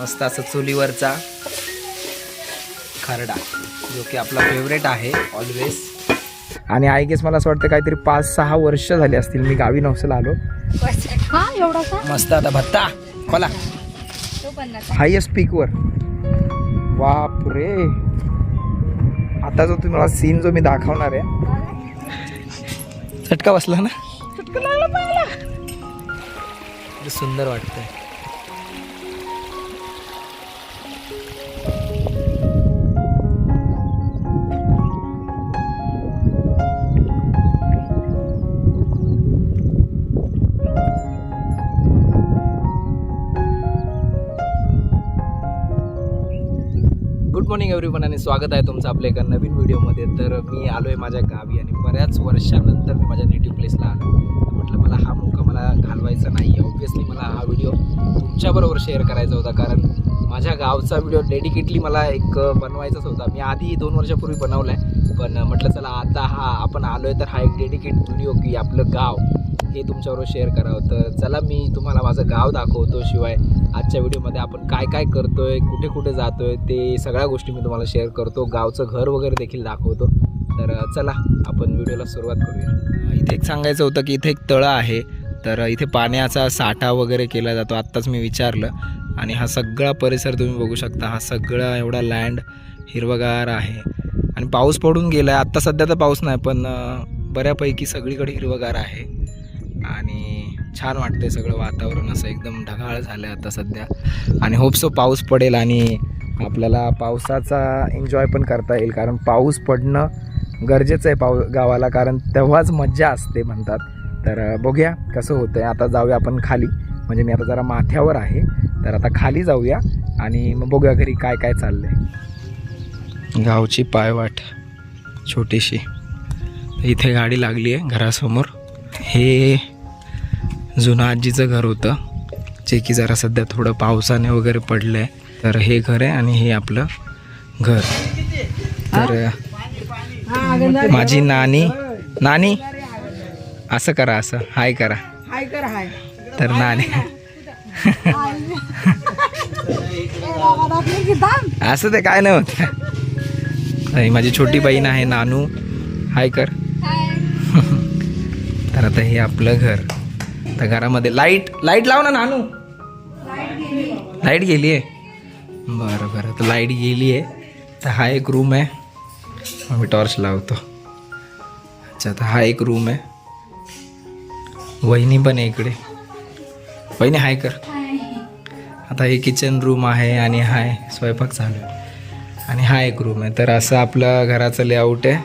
मस्त असं चुलीवरचा खरडा जो की आपला फेवरेट आहे ऑलवेज आणि आय गेस मला असं वाटतं काहीतरी पाच सहा वर्ष झाली असतील मी गावी नवसेला आलो. हा मस्त आता भत्ता. खोला पन्नास हायेस्ट पीकवर बाप रे आता जो तुम्हाला सीन जो मी दाखवणार आहे. चटका बसला ना? सुंदर वाटतंय. मॉर्निंग एव्हरीवन आणि स्वागत आहे तुमचं आपल्या एका नवीन व्हिडिओमध्ये. तर मी आलो आहे माझ्या गावी आणि बऱ्याच वर्षानंतर मी माझ्या नेटिव्ह प्लेसला आलो. म्हटलं मला हा मौका मला घालवायचा नाही. आहे ऑब्व्हियसली मला हा व्हिडिओ तुमच्याबरोबर शेअर करायचा होता. कारण माझ्या गावचा व्हिडिओ डेडिकेटली मला एक बनवायचाच होता. मी आधी दोन वर्षापूर्वी बनवला आहे पण म्हटलं चला आता हा आपण आलो आहे तर हा एक डेडिकेट व्हिडिओ की आपलं गाव. हे तुमच्याबरोबर शेअर करावं तर चला मी तुम्हाला माझं गाव दाखवतो शिवाय. आजच्या व्हिडिओमध्ये आपण काय काय करतो आहे कुठे कुठे जातो आहे ते सगळ्या गोष्टी मी तुम्हाला शेअर करतो. गावचं घर वगैरे देखील दाखवतो. तर चला आपण व्हिडिओला सुरुवात करूया. इथे एक सांगायचं होतं की इथे एक तळं आहे. तर इथे पाण्याचा साठा वगैरे केला जातो. आत्ताच मी विचारलं. आणि हा सगळा परिसर तुम्ही बघू शकता. हा सगळा एवढा लँड हिरवगार आहे. आणि पाऊस पडून गेला आहे आत्ता सध्या तर पाऊस नाही पण बऱ्यापैकी सगळीकडे हिरवगार आहे. आणि छान वाटतंय सगळं वातावरण असं एकदम ढगाळ झालं आहे आता सध्या. आणि होपसो पाऊस पडेल आणि आपल्याला पावसाचा एन्जॉय पण करता येईल कारण पाऊस पडणं गरजेचं आहे पाऊ गावाला कारण तेव्हाच मज्जा असते म्हणतात. तर बघूया कसं होतं आहे आता जाऊया आपण खाली. म्हणजे मी आता जरा माथ्यावर आहे. तर आता खाली जाऊया आणि मग बघूया घरी काय काय चाललं आहे गावची पायवाट छोटीशी. इथे गाडी लागली आहे घरासमोर. हे जुनं आजीचं घर होतं. जे की जरा सध्या थोडं पावसाने वगैरे पडलं आहे तर हे घर आहे आणि हे आपलं घर. तर माझी नानी नानी असं करा असं. हाय करा. हाय कर हाय. तर नानी. असं ते काय नाही होत. आणि माझी छोटी बहीण आहे नानू. हाय कर. तर आता हे आपलं घर. आता घरामध्ये. लाइट लाइट लाव ना नानू. लाइट गेली आहे बरं बरं. तर लाइट गेली आहे तर हा एक रूम आहे. आम्ही मी टॉर्च लावतो. अच्छा तर हा एक रूम आहे. वहिनी पण आहे इकडे. वहिनी हाय कर. आता हे किचन रूम आहे आणि हाय स्वयंपाक चालू आहे. आणि हा एक रूम आहे. तर असं आपलं घराचं लेआउट आहे.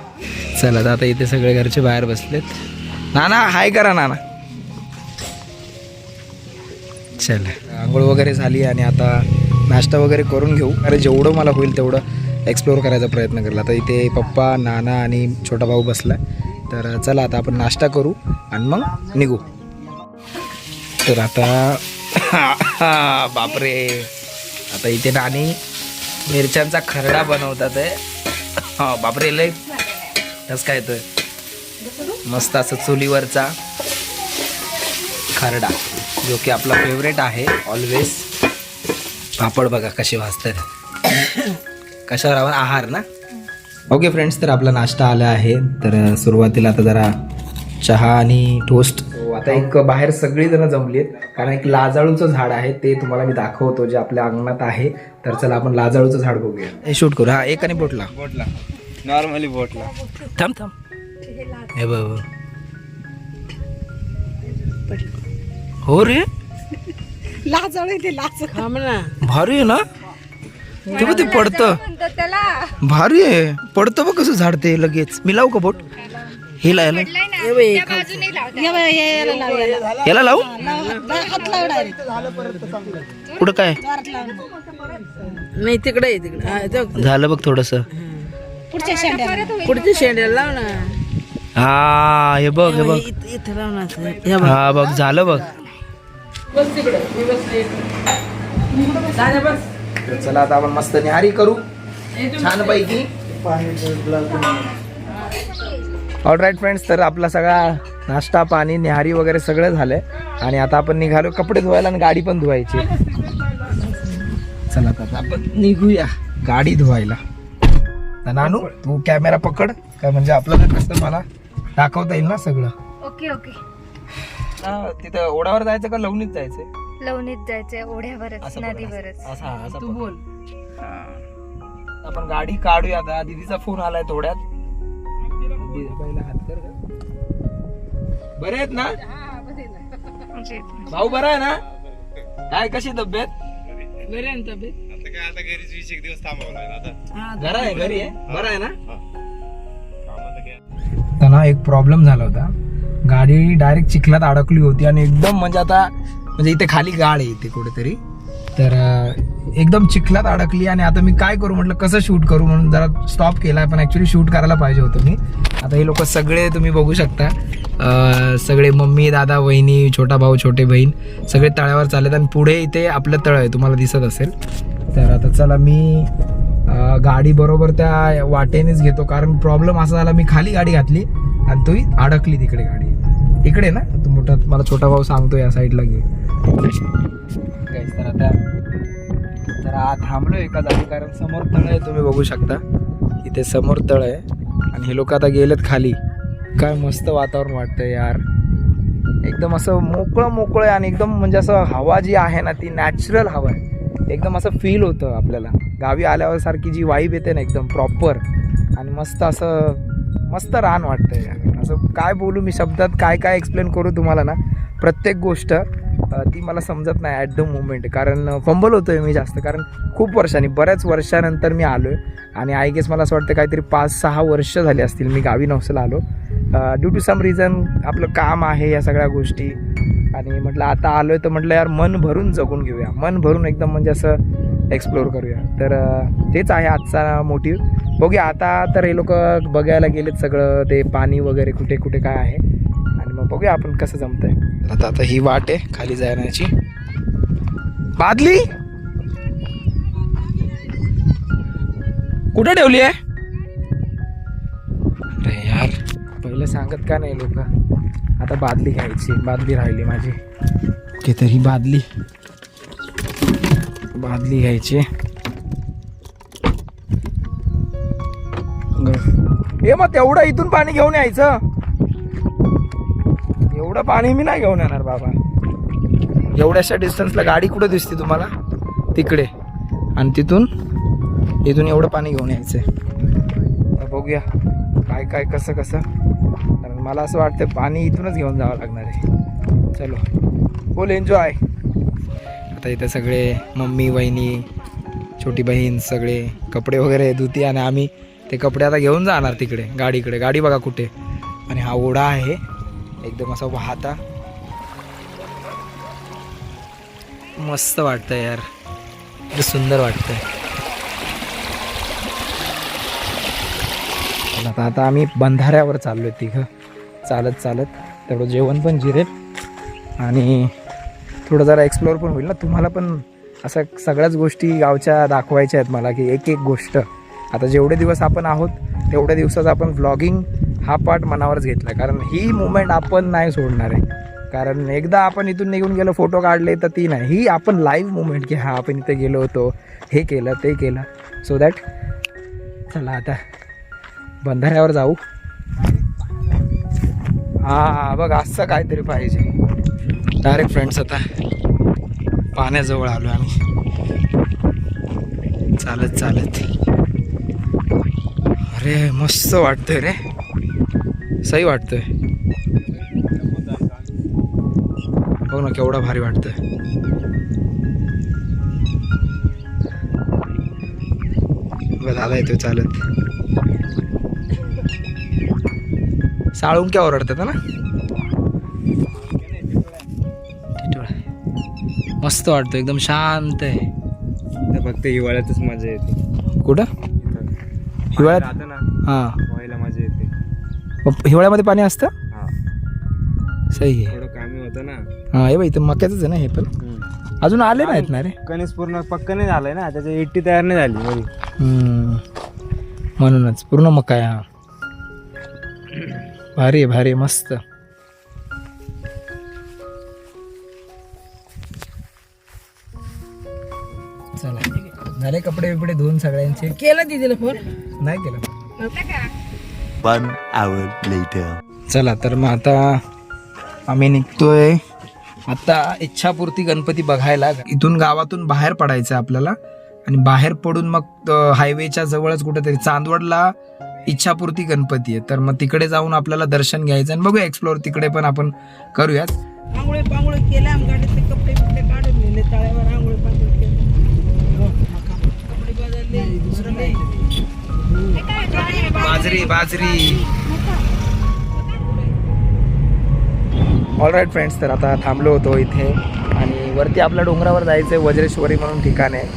चला तर आता इथे सगळे घरचे बाहेर बसलेत. नाना हाय करा नाना. चला आंघोळ वगैरे झाली आणि आता नाश्ता वगैरे करून घेऊ. अरे जेवढं मला होईल तेवढं एक्सप्लोअर करायचा प्रयत्न केला आता इथे पप्पा नाना आणि छोटा भाऊ बसला तर चला आता आपण नाश्ता करू आणि मग निघू. तर आता बापरे. आता इथे नानी मिरच्यांचा खरडा बनवतात आहे. हा बापरे लय. कसं काय तर मस्त असं चुलीवरचा खरडा. जो की आपला फेवरेट आहे ऑलवेज पापड बघा कसे भाजतात. कशावर आपण आहार ना? ओके फ्रेंड्स तर आपला नाश्ता आला आहे. तर सुरुवातीला आता जरा चहा आणि टोस्ट आता एक बाहेर सगळी जण जमली आहेत. कारण एक लाजाळूचं झाड आहे ते तुम्हाला मी दाखवतो जे आपल्या अंगणात आहे. तर चला आपण लाजाळूचं झाड बघूया. हे शूट करू. हा एक आणि बोटला. बोटला. नॉर्मली बोटला. थांब थांब. हे बघ. हो रे? लाज ते लाज. थांब ना. भारी आहे ना? ते बघ ते पडतं. त्याला. भारी आहे. पडतं बघ कसं झाडते लगेच. मी लावू का बोट? हे लायला पडलाय ना. त्या बाजूने लावता ये बाई, ये याला लाव, याला लाव. याला लावू? लाव, हात लाव direct. कुठं काय? दारात लाव. ना. नाही तिकडे आहे तिकडे. हा, तो- झालं बघ थोडस. पुढच्या शेंड्याला. पुढच्या शेंड्याला लाव ना. हा हे बघ हे बघ इथं इथं लाव ना असं. हे बघ. हा बघ झालं बघ. तर चला आता आपण मस्त निहारी करू. छान पैकी. ऑल राईट फ्रेंड्स तर आपला सगळा नाश्ता पाणी निहारी वगैरे सगळं झालंय. आणि आता आपण निघालो कपडे धुवायला आणि गाडी पण धुवायची. चला आता आपण निघूया गाडी धुवायला. तर नानू तू कॅमेरा पकड. काय म्हणजे आपल्याला कसं मला दाखवता येईल ना सगळं? Okay okay. हा, तिथं ओढावर जायचं का लवणीत जायचंय लवणीत जायचंय ओढ्यावरच असं नदीवरच. असं- असं हा, असं तू. बोल. आपण गाडी काढूया आता. दीदीचा फोन आलाय थोड्यात. दीदी, पहिला हात कर गं. बरे आहेत ना? म्हणजे भाऊ बरा आहे ना? काय कशी तब्येत? बरे आहे ना तब्येत? आता काय आता घरीच वीस एक दिवस थांबवलाय ना आता. हा, घर आहे घरी आहे? बरं आहे ना? कामाला काय त्यांना एक प्रॉब्लेम झाला होता. गाडी डायरेक्ट चिखलात अडकली होती आणि एकदम म्हणजे आता म्हणजे इथे खाली गाळ आहे इथे कुठेतरी. तर एकदम चिखलात अडकली आणि आता मी काय करू म्हटलं कसं शूट करू म्हणून जरा स्टॉप केला पण ऍक्च्युली शूट करायला पाहिजे होतं मी. आता हे लोक सगळे तुम्ही बघू शकता. सगळे मम्मी दादा वहिनी छोटा भाऊ छोटे बहीण सगळे तळ्यावर चालत आणि पुढे इथे आपलं तळ आहे तुम्हाला दिसत असेल. तर आता चला मी गाडी बरोबर त्या वाटेनेच घेतो कारण प्रॉब्लेम असा झाला मी खाली गाडी घातली आणि तुम्ही अडकली तिकडे गाडी. इकडे ना? तो मोठा मला छोटा भाऊ सांगतो या साईडला घे तर आता तर आत थांबलो एका जागी कारण समोर. तळ आहे तुम्ही बघू शकता. इथे समोर तळ आहे. आणि हे लोक आता गेलेत खाली. काय मस्त वातावरण वाटतंय यार. एकदम असं मोकळं मोकळं आहे आणि एकदम म्हणजे असं हवा जी आहे ना ती नॅचरल हवा आहे. एकदम असं फील होतं आपल्याला. गावी आल्यावर सारखी जी वाईब येते ना एकदम प्रॉपर आणि मस्त असं मस्त रान वाटतंय यार. असं काय बोलू मी शब्दात काय काय एक्सप्लेन करू तुम्हाला ना प्रत्येक गोष्ट ती मला समजत नाही ॲट द मुमेंट कारण फंबल होतो आहे मी जास्त. कारण खूप वर्षांनी बऱ्याच वर्षानंतर मी आलो आहे आणि आय गेस मला असं वाटतं काहीतरी पाच सहा वर्ष झाली असतील मी गावी नवसेला आलो. ड्यू टू सम रिझन आपलं काम आहे या सगळ्या गोष्टी. आणि म्हटलं आता आलो आहे तर म्हटलं यार मन भरून जगून घेऊया. मन भरून एकदम म्हणजे असं एक्सप्लोअर करूया. तर तेच आहे आजचा मोटिव्ह बघूया आता तर हे लोक बघायला गेलेत सगळं ते पाणी वगैरे कुठे कुठे काय आहे. आणि मग बघूया आपण कसं जमतंय. आता आता ही वाट आहे खाली जाण्याची. बादली! कुठे ठेवली आहे? अरे यार पहिलं सांगत का नाही लोक? आता बादली घ्यायची बादली राहिली माझी. ओके तर ही बादली. बादली घ्यायची. हे मग तेवढं इथून पाणी घेऊन यायचं. एवढं पाणी मी नाही घेऊन येणार बाबा. एवढ्याशा डिस्टन्सला गाडी कुठं दिसते तुम्हाला? तिकडे. आणि तिथून इथून एवढं पाणी घेऊन यायचं बघूया काय काय कसं कसं. कारण मला असं वाटतं पाणी इथूनच घेऊन जावं लागणार आहे. चलो. बोल एन्जॉय आता इथे सगळे मम्मी वहिनी छोटी बहीण सगळे कपडे वगैरे धुती आणि आम्ही ते कपडे आता घेऊन जाणार तिकडे गाडीकडे. गाडी बघा कुठे. आणि हा ओढा आहे. एकदम असा वाहता. मस्त वाटतं यार. सुंदर वाटतंय. आता आता आम्ही बंधाऱ्यावर चाललो आहे तिघं. चालत चालत. तेवढं जेवण पण जिरेल. आणि थोडं जरा एक्सप्लोअर पण होईल ना. तुम्हाला पण असं सगळ्याच गोष्टी गावच्या दाखवायच्या आहेत मला की एक एक गोष्ट. आता जेवढे दिवस आपण आहोत तेवढ्या दिवसाचा आपण व्लॉगिंग हा पार्ट मनावरच घेतला. कारण ही मुवमेंट आपण नाही सोडणार आहे. कारण एकदा आपण इथून निघून गेलो फोटो काढले तर ती नाही. ही आपण लाईव्ह मुवमेंट की हा आपण इथे गेलो होतो हे केलं ते केलं. सो दॅट चला आता बंधाऱ्यावर जाऊ. हां बघ असं काहीतरी पाहिजे. डायरेक्ट फ्रेंड्स आता. पाण्याजवळ आलो आम्ही. चालत चालत. अरे मस्त वाटतंय रे. सही वाटतंय. बघ ना केवढा भारी वाटतंय. दादा येतो चालत. साळून क्या ओरडतात ना? मस्त वाटतं एकदम शांत आहे. फक्त हिवाळ्यातच मजा येते. कुठं? हिवाळ्यात? राहतं ना हां. व्हायला मजा येते. मग हिवाळ्यामध्ये पाणी असतं? हा. सही आहे. थोडं कामी होतं ना. हां हे बाई इथं मक्याचंच आहे ना हे पण. अजून आले नाहीत ना रे? कणीस पूर्ण पक्क नाही झालंय ना त्याची इट्टी तयार नाही झाली हम्म. म्हणूनच पूर्ण मका आहे हा. भारी आहे, भारी आहे, मस्त. झाला कपडे बिपडे धुवून सगळ्यांचे. केलं दिदीला फोन नाही केलं. One hour later. चला तर मग आता आम्ही निघतोय. आता इच्छापूर्ती गणपती बघायला. इथून गावातून बाहेर पडायचं आपल्याला. आणि बाहेर पडून मग अं, हायवेच्या जवळच कुठेतरी चांदवडला इच्छापूर्ती गणपती आहे. तर मग तिकडे जाऊन आपल्याला दर्शन घ्यायचं आणि बघूया एक्सप्लोअर तिकडे पण आपण करूयात. आंघोळ पांघोळ केल्या आम गाडीतले कपडे बिपडे काढून नेले तळ्यावर आंघोळ पांघोळ केले हो, कपडे बदलले दुसरं बाजरी बाजरी. ऑल राईट फ्रेंड्स तर आता थांबलो होतो इथे आणि वरती आपल्या डोंगरावर जायचं आहे वज्रेश्वरी म्हणून ठिकाण आहे.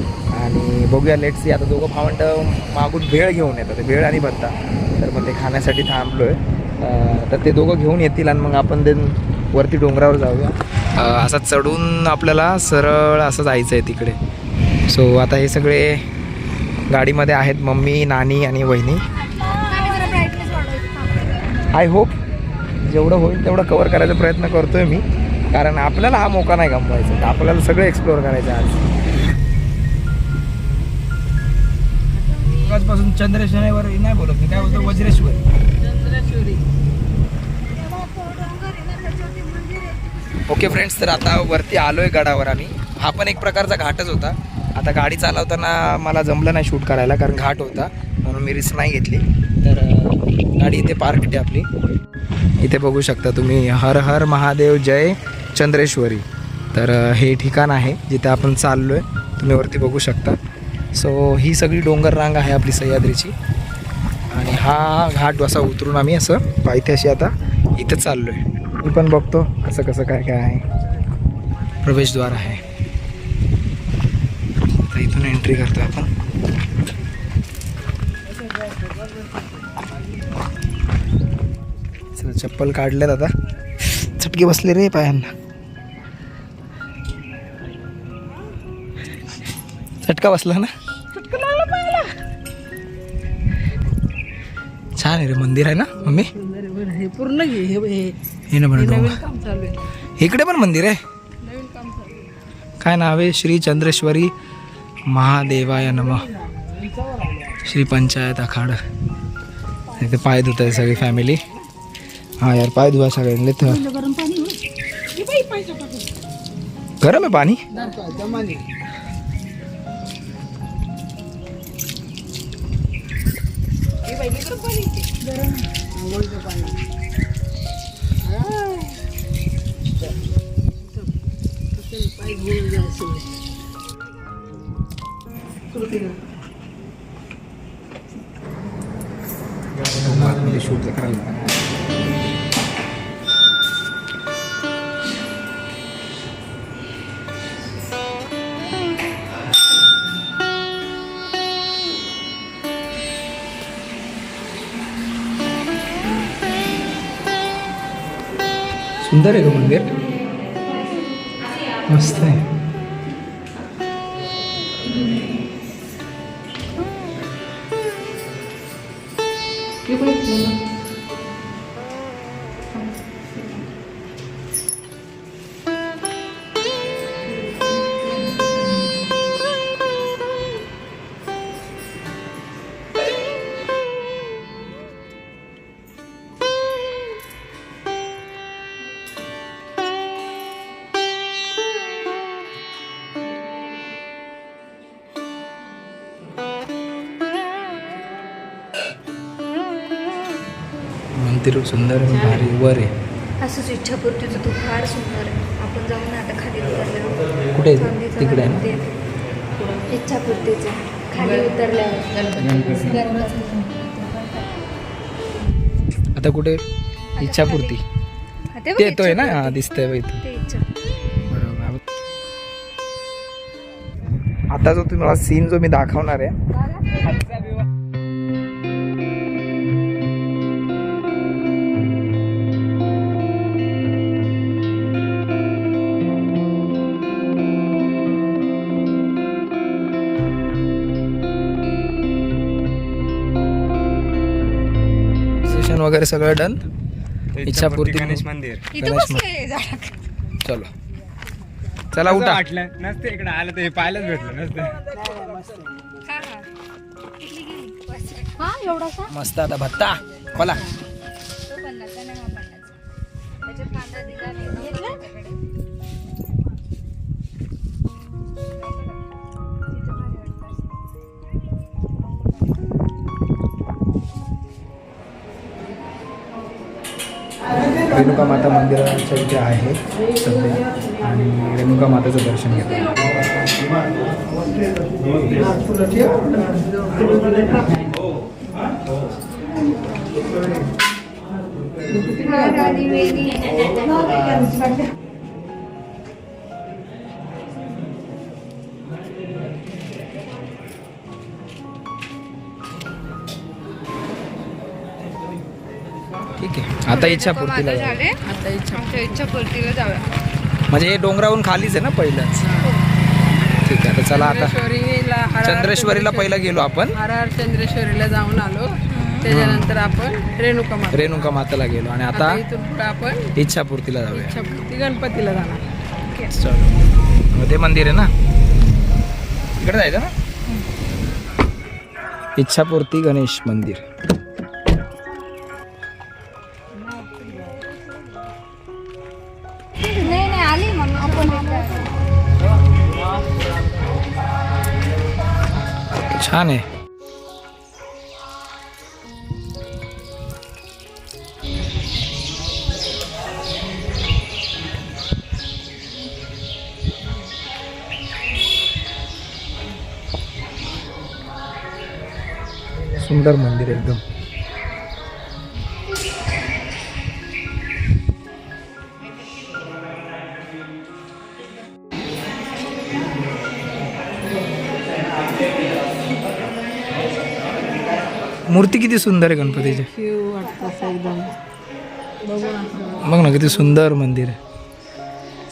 आणि बघूया लेट सी आता दोघं भावंड मागून भेळ घेऊन येतात. भेळ आणि भत्ता. तर मग ते खाण्यासाठी थांबलो आहे तर ते दोघं घेऊन येतील आणि मग आपण ते वरती डोंगरावर जाऊया. असं चढून आपल्याला सरळ असं जायचं आहे तिकडे. सो आता हे सगळे गाडीमध्ये आहेत मम्मी नानी आणि वहिनी. आय होप जेवढं होईल तेवढं कवर करायचा प्रयत्न करतोय मी. कारण आपल्याला हा मोका नाही गमवायचा. आपल्याला सगळं एक्सप्लोअर करायचं आज. आजपासून चंद्रेश्वरीवर नाही बोलत मी. काय बोलतो? वज्रेश्वर. चंद्रेश्वरी. ओके फ्रेंड्स तर आता वरती आलोय गडावर आम्ही. हा पण एक प्रकारचा घाटच होता. आता गाडी चालवताना मला जमलं नाही शूट करायला कारण घाट होता म्हणून मी रिस्क नाही घेतली. तर गाडी इथे पार्क आहे आपली. इथे बघू शकता तुम्ही हर हर महादेव जय चंद्रेश्वरी. तर हे ठिकाण आहे जिथे आपण चाललो आहे तुम्ही वरती बघू शकता. सो ही सगळी डोंगर रांग आहे आपली सह्याद्रीची. आणि हा घाट असा उतरून आम्ही असं पायथ्याशी आता इथं चाललो आहे मी पण बघतो कसं कसं काय काय आहे. प्रवेशद्वार आहे. इथून एंट्री करतो आपण. चला चप्पल काढल्यात आता. चटके बसले रे पायांना. चटका बसला ना? छान आहे रे मंदिर आहे ना मम्मी? पूर्ण हे ना इकडे पण मंदिर आहे आहे. काय नाव आहे? श्री चंद्रेश्वरी महादेवाय नम. श्री पंचायत आखाड इथे पाय धुत आहे सगळी फॅमिली हा यार पाय धुवा सगळ्यांनी. तर गरम आहे पाणी? शूट करायला सुंदर आहे का मंदिर. मस्त आहे. मंदिर सुंदर आहे भारी वर आहे. असंच इच्छापूर्तीचं तू फार सुंदर आहे. आपण जाऊन आता खाली उतरल्यावर. कुठे तिकडे आहे ना? ते इच्छापूर्तीचं. खाली उतरल्यावर. आता कुठे? इच्छापूर्ती. हा, ते बघ, ते तो आहे ना? इच्छापूर्ती. हा दिसतंय बघ इथं. ते इच्छा. बरोबर. आता जो तुम्हाला सीन जो मी दाखवणार आहे वगैरे सगळं डन. इच्छापूर्ती गणेश मंदिर. गणेश. चलो. चला उठा. वाटलं. नसते इकडे आलं तर हे पाहायलाच भेटलं नसतं. हा एवढासा मस्त आता भत्ता. बोला रेणुका माता मंदिराच्या इथे आहे सध्या. आणि रेणुका माताचं दर्शन घेतो आता इच्छा पूर्तीला जाऊ. झाले. आता इच्छा आमच्या इच्छा पूर्तीला जाऊया. म्हणजे हे डोंगरावरून खालीच आहे ना पहिलंच. ठीक आहे तर चला आता चंद्रेश्वरीला हर हर चंद्रेश्वरीला पहिला गेलो आपण. हर हर चंद्रेश्वरीला जाऊन आलो. त्याच्यानंतर आपण रेणुका माता रेणुका मातेला गेलो आणि आता आता इथून पुढे आपण इच्छापूर्तीला जाऊया. इच्छापूर्ती गणपतीला जाणार. चलो. मध्ये मंदिर आहे ना? इकडे जायचं ना? इच्छापूर्ती गणेश मंदिर. छान आहे सुंदर मंदिर एकदम मूर्ती किती सुंदर आहे गणपतीची. शिव वाटतं एकदम. असं बघ ना किती सुंदर मंदिर आहे.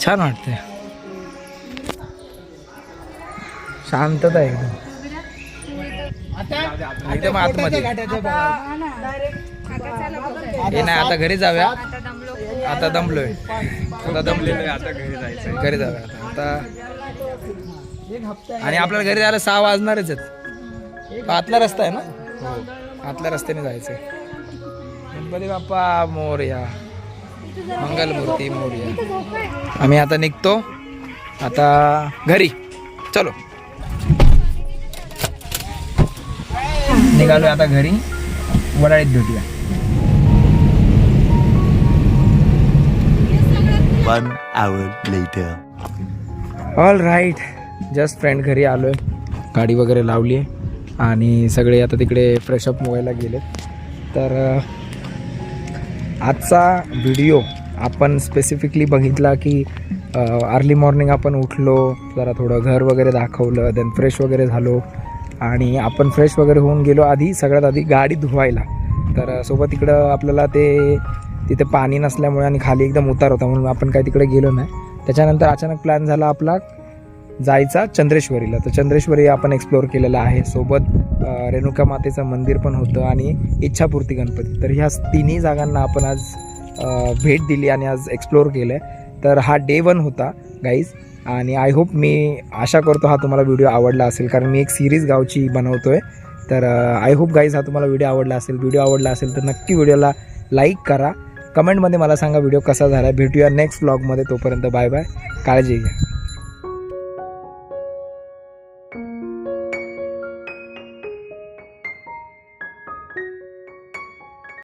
छान वाटतंय. शांतता आहे एकदम. एकदम आतमध्ये. हे नाही आता घरी जाऊया. आता दमलोय आता दमलोय. आता घरी जायचं घरी जाऊया आता. आता आणि आपल्याला घरी जायला सहा वाजणारच आहेत. आतला रस्ता आहे ना? आतल्या रस्त्याने जायचंय गणपती बाप्पा मोरया. मंगलमूर्ती मोरया. आम्ही आता निघतो. आता घरी. चलो. निघालोय आता घरी. वडाळीत भेटूया. One hour later. All right just friend घरी आलो आहे गाडी वगैरे लावली आहे आणि सगळे आता तिकडे फ्रेशअप व्हायला गेले तर आजचा व्हिडिओ आपण स्पेसिफिकली बघितला की अर्ली मॉर्निंग आपण उठलो जरा थोडं घर वगैरे दाखवलं देन फ्रेश वगैरे झालो. आणि आपण फ्रेश वगैरे होऊन गेलो आधी सगळ्यात आधी गाडी धुवायला. तर सोबत इकडं आपल्याला ते तिथे पाणी नसल्यामुळे आणि खाली एकदम उतार होता म्हणून आपण काही तिकडे गेलो नाही. त्याच्यानंतर अचानक प्लॅन झाला आपला जायचा चंद्रेश्वरीला. तर चंद्रेश्वरी आपण एक्सप्लोअर केलेलं आहे. सोबत रेणुका मातेचं मंदिर पण होतं आणि इच्छापूर्ती गणपती. तर ह्या तिन्ही जागांना आपण आज भेट दिली आणि आज एक्सप्लोअर केलं आहे तर हा डे वन होता गाईज आणि आय होप मी आशा करतो हा तुम्हाला व्हिडिओ आवडला असेल. कारण मी एक सिरीज गावची बनवतो आहे तर आय होप गाईज हा तुम्हाला व्हिडिओ आवडला असेल. व्हिडिओ आवडला असेल तर नक्की व्हिडिओला लाईक करा. कमेंटमध्ये मला सांगा व्हिडिओ कसा झाला. भेटूया नेक्स्ट व्लॉगमध्ये तोपर्यंत बाय बाय काळजी घ्या.